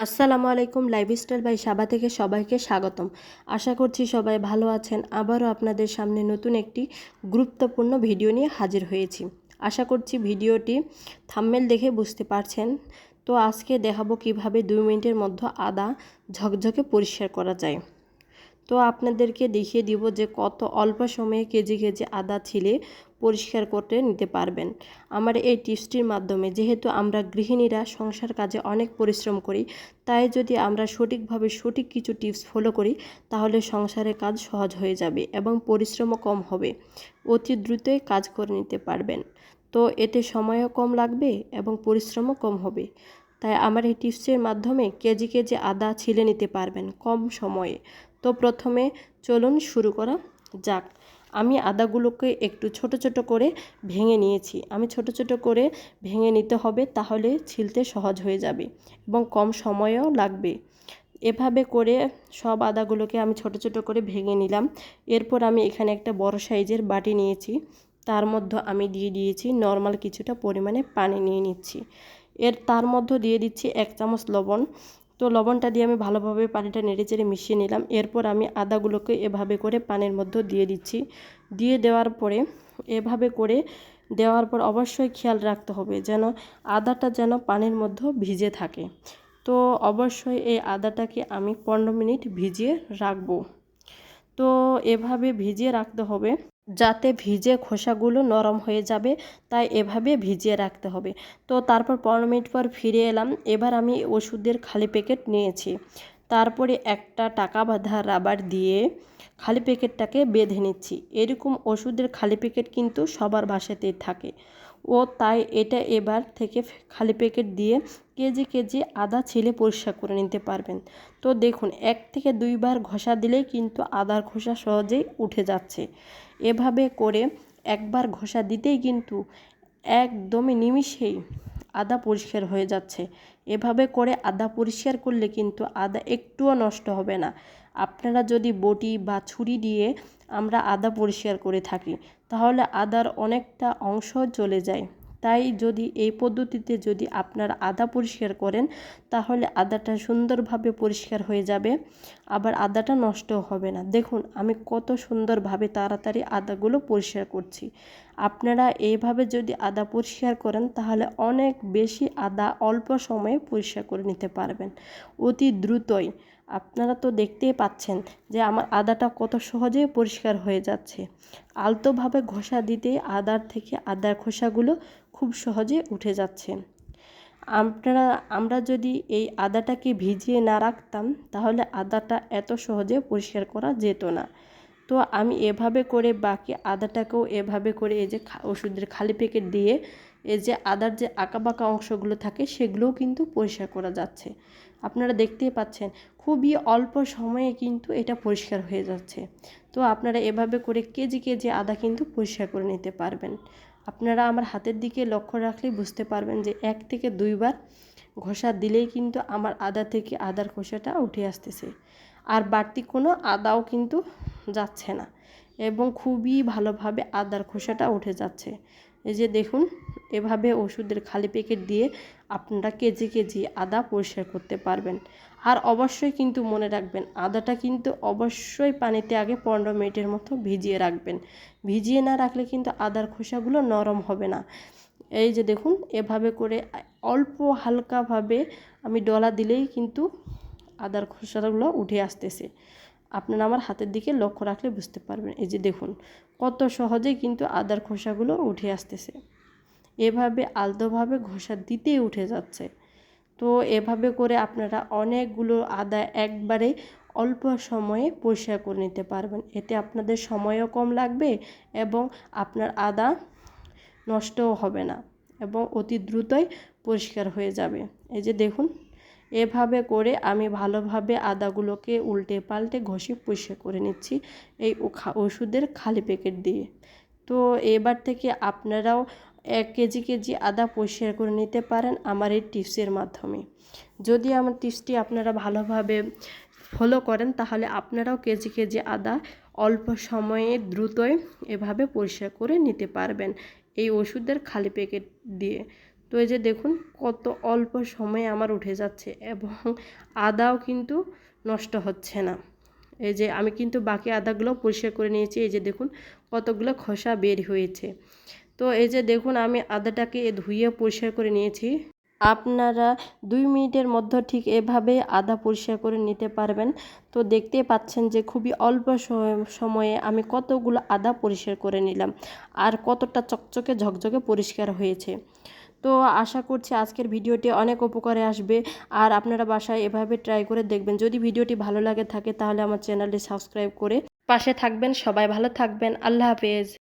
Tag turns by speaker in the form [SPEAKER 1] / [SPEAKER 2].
[SPEAKER 1] আসসালামু আলাইকুম, lifestyle by সাবা থেকে সবাইকে স্বাগতম। আশা করছি সবাই ভালো আছেন। আবারও আপনাদের সামনে নতুন একটি গুরুত্বপূর্ণ ভিডিও নিয়ে হাজির হয়েছি। আশা করছি ভিডিওটি থাম্মেল দেখে বুঝতে পারছেন। তো আজকে দেখাবো কীভাবে দুই মিনিটের মধ্যে আদা ঝকঝকে পরিষ্কার করা যায়। তো আপনাদেরকে দেখিয়ে দিব যে কত অল্প সময়ে কেজি কেজি আদা ছিলে পরিষ্কার করতে নিতে পারবেন। আমার এই টিপসটির মাধ্যমে যেহেতু আমরা গৃহিণীরা সংসার কাজে অনেক পরিশ্রম করি, তাই যদি আমরা সঠিকভাবে সঠিক কিছু টিপস ফলো করি, তাহলে সংসারের কাজ সহজ হয়ে যাবে এবং পরিশ্রমও কম হবে। অতি দ্রুতই কাজ করে নিতে পারবেন। তো এতে সময়ও কম লাগবে এবং পরিশ্রমও কম হবে। তাই আমার এই টিপসের মাধ্যমে কেজি কেজি আদা ছিলে নিতে পারবেন কম সময়ে। তো প্রথমে চলুন শুরু করা যাক। আমি আদাগুলোকে একটু ছোট ছোট করে ভেঙে নিয়েছি। আমি ছোট ছোট করে ভেঙে নিতে হবে তাহলে ছিলতে সহজ হয়ে যাবে এবং কম সময়ও লাগবে। এভাবে করে সব আদাগুলোকে আমি ছোট ছোট করে ভেঙে নিলাম। এরপর আমি এখানে একটা বড় সাইজের বাটি নিয়েছি। তার মধ্যে আমি দিয়ে দিয়েছি নর্মাল কিছুটা পরিমাণে পানি নিয়ে নিচ্ছি। এর তার মধ্যে দিয়ে দিচ্ছি এক চামচ লবণ। তো লবণটা দিয়ে আমি ভালোভাবে পানিটা নেড়ে চেড়ে মিশিয়ে নিলাম। এরপর আমি আদাগুলোকে এভাবে করে পানির মধ্যে দিয়ে দিচ্ছি। দিয়ে দেওয়ার পরে, এভাবে করে দেওয়ার পর অবশ্যই খেয়াল রাখতে হবে যেন আদাটা যেন পানির মধ্যে ভিজে থাকে। তো অবশ্যই এই আদাটাকে আমি পনেরো মিনিট ভিজিয়ে রাখব। তো এভাবে ভিজিয়ে রাখতে হবে। যাতে ভিজে খোসাগুলো নরম হয়ে যাবে, তাই এভাবে ভিজিয়ে রাখতে হবে। তো তারপর পনেরো মিনিট পর ফিরে এলাম। এবার আমি ওষুধের খালি প্যাকেট নিয়েছি। তারপরে একটা টাকা বাঁধা রাবার দিয়ে খালি প্যাকেটটাকে বেঁধে নিচ্ছি। এরকম ওষুধের খালি প্যাকেট কিন্তু সবার বাসাতেই থাকে। ও তাই এটা এবার থেকে খালি প্যাকেট দিয়ে কেজি কেজি আদা ছিলে পরিষ্কার করে নিতে পারবেন। তো দেখুন, এক থেকে দুইবার ঘষা দিলেই কিন্তু আদার খোসা সহজেই উঠে যাচ্ছে। এভাবে করে একবার ঘষা দিতেই কিন্তু একদমই নিমিষেই আদা পরিষ্কার হয়ে যাচ্ছে। এভাবে করে আদা পরিষ্কার করলে কিন্তু আদা একটুও নষ্ট হবে না। আপনারা যদি বটি বা ছুরি দিয়ে আমরা আদা পরিষ্কার করে থাকি, তাহলে আদার অনেকটা অংশ চলে যায়। তাই যদি এই পদ্ধতিতে যদি আপনারা আদা পরিষ্কার করেন, তাহলে আদাটা সুন্দরভাবে পরিষ্কার হয়ে যাবে, আবার আদাটা নষ্ট হবে না। দেখুন, আমি কত সুন্দরভাবে তাড়াতাড়ি আদাগুলো পরিষ্কার করছি। আপনারা এইভাবে যদি আদা পরিষ্কার করেন, তাহলে অনেক বেশি আদা অল্প সময়ে পরিষ্কার করে নিতে পারবেন। অতি দ্রুতই। আপনারা তো দেখতেই পাচ্ছেন যে আমার আদাটা কত সহজেই পরিষ্কার হয়ে যাচ্ছে। আলতোভাবে ঘষা দিতে আদার থেকে আদার খোসাগুলো খুব সহজে উঠে যাচ্ছে। আপনারা, আমরা যদি এই আদাটাকে ভিজিয়ে না রাখতাম, তাহলে আদাটা এত সহজে পরিষ্কার করা যেত না। তো আমি এভাবে করে বাকি আদাটাকেও এভাবে করে এই যে ওষুধের খালি প্যাকেট দিয়ে এই যে আদার যে আঁকা বাঁকা অংশগুলো থাকে সেগুলোও কিন্তু পরিষ্কার করা যাচ্ছে। আপনারা দেখতেই পাচ্ছেন, খুবই অল্প সময়ে কিন্তু এটা পরিষ্কার হয়ে যাচ্ছে। তো আপনারা এভাবে করে কেজি কেজি আদা কিন্তু পরিষ্কার করে নিতে পারবেন। আপনারা আমার হাতের দিকে লক্ষ্য রাখলেই বুঝতে পারবেন যে এক থেকে দুইবার ঘষা দিলেই কিন্তু আমার আদা থেকে আদার খোসাটা উঠে আসতেছে। আর বাড়তি কোনো আদাও কিন্তু যাচ্ছে না এবং খুবই ভালোভাবে আদার খোসাটা উঠে যাচ্ছে। এই যে দেখুন, এভাবে ওষুধের খালি প্যাকেট দিয়ে আপনারা কেজি কেজি আদা পরিষ্কার করতে পারবেন। আর অবশ্যই কিন্তু মনে রাখবেন, আদাটা কিন্তু অবশ্যই পানিতে আগে পনেরো মিনিটের মতো ভিজিয়ে রাখবেন। ভিজিয়ে না রাখলে কিন্তু আদার খোসাগুলো নরম হবে না। এই যে দেখুন, এভাবে করে অল্প হালকাভাবে আমি ডলা দিলেই কিন্তু আদার খোসাগুলো উঠে আসতেছে। আপনারা আমার হাতের দিকে লক্ষ্য রাখলে বুঝতে পারবেন। এই যে দেখুন, কত সহজেই কিন্তু আদার খোসাগুলো উঠে আসতেছে। এভাবে আলতোভাবে ঘষা দিতেই উঠে যাচ্ছে। তো এভাবে করে আপনারা অনেকগুলো আদা একবারে অল্প সময়ে পরিষ্কার করে নিতে পারবেন। এতে আপনাদের সময়ও কম লাগবে এবং আপনার আদা নষ্টও হবে না এবং অতি দ্রুতই পরিষ্কার হয়ে যাবে। এই যে দেখুন, এভাবে করে আমি ভালোভাবে আদাগুলোকে উল্টে পাল্টে ঘষে পরিষ্কার করে নিচ্ছি এই ওষুধের খালি প্যাকেট দিয়ে। তো এবার থেকে আপনারাও এক কেজি কেজি আদা পরিষ্কার করে নিতে পারেন আমার এই টিপসের মাধ্যমে। যদি আমার টিপসটি আপনারা ভালোভাবে ফলো করেন, তাহলে আপনারাও কেজি কেজি আদা অল্প সময়ে দ্রুতই এভাবে পরিষ্কার করে নিতে পারবেন। এই ওষুধের খালি প্যাকেট দিয়ে। তো এই যে দেখুন, কত অল্প সময়ে আমার উঠে যাচ্ছে এবং আদাও কিন্তু নষ্ট হচ্ছে না। এই যে আমি কিন্তু বাকি আদাগুলো পরিষ্কার করে নিয়েছি। এই যে দেখুন, কতগুলো খোসা বের হয়েছে। তো এই যে দেখুন, আমি আদাটাকে ধুয়ে পরিষ্কার করে নিয়েছি। আপনারা দুই মিনিটের মধ্যে ঠিক এভাবে আদা পরিষ্কার করে নিতে পারবেন। তো দেখতে পাচ্ছেন যে খুবই অল্প সময়ে আমি কতগুলো আদা পরিষ্কার করে নিলাম আর কতটা চকচকে, ঝকঝকে পরিষ্কার হয়েছে। তো আশা করছি আজকের ভিডিওটি অনেক উপকারে আসবে আর আপনারা বাসায় এভাবে ট্রাই করে দেখবেন। যদি ভিডিওটি ভালো লাগে থাকে তাহলে আমার চ্যানেলটি সাবস্ক্রাইব করে পাশে থাকবেন। সবাই ভালো থাকবেন। আল্লাহ হাফেজ।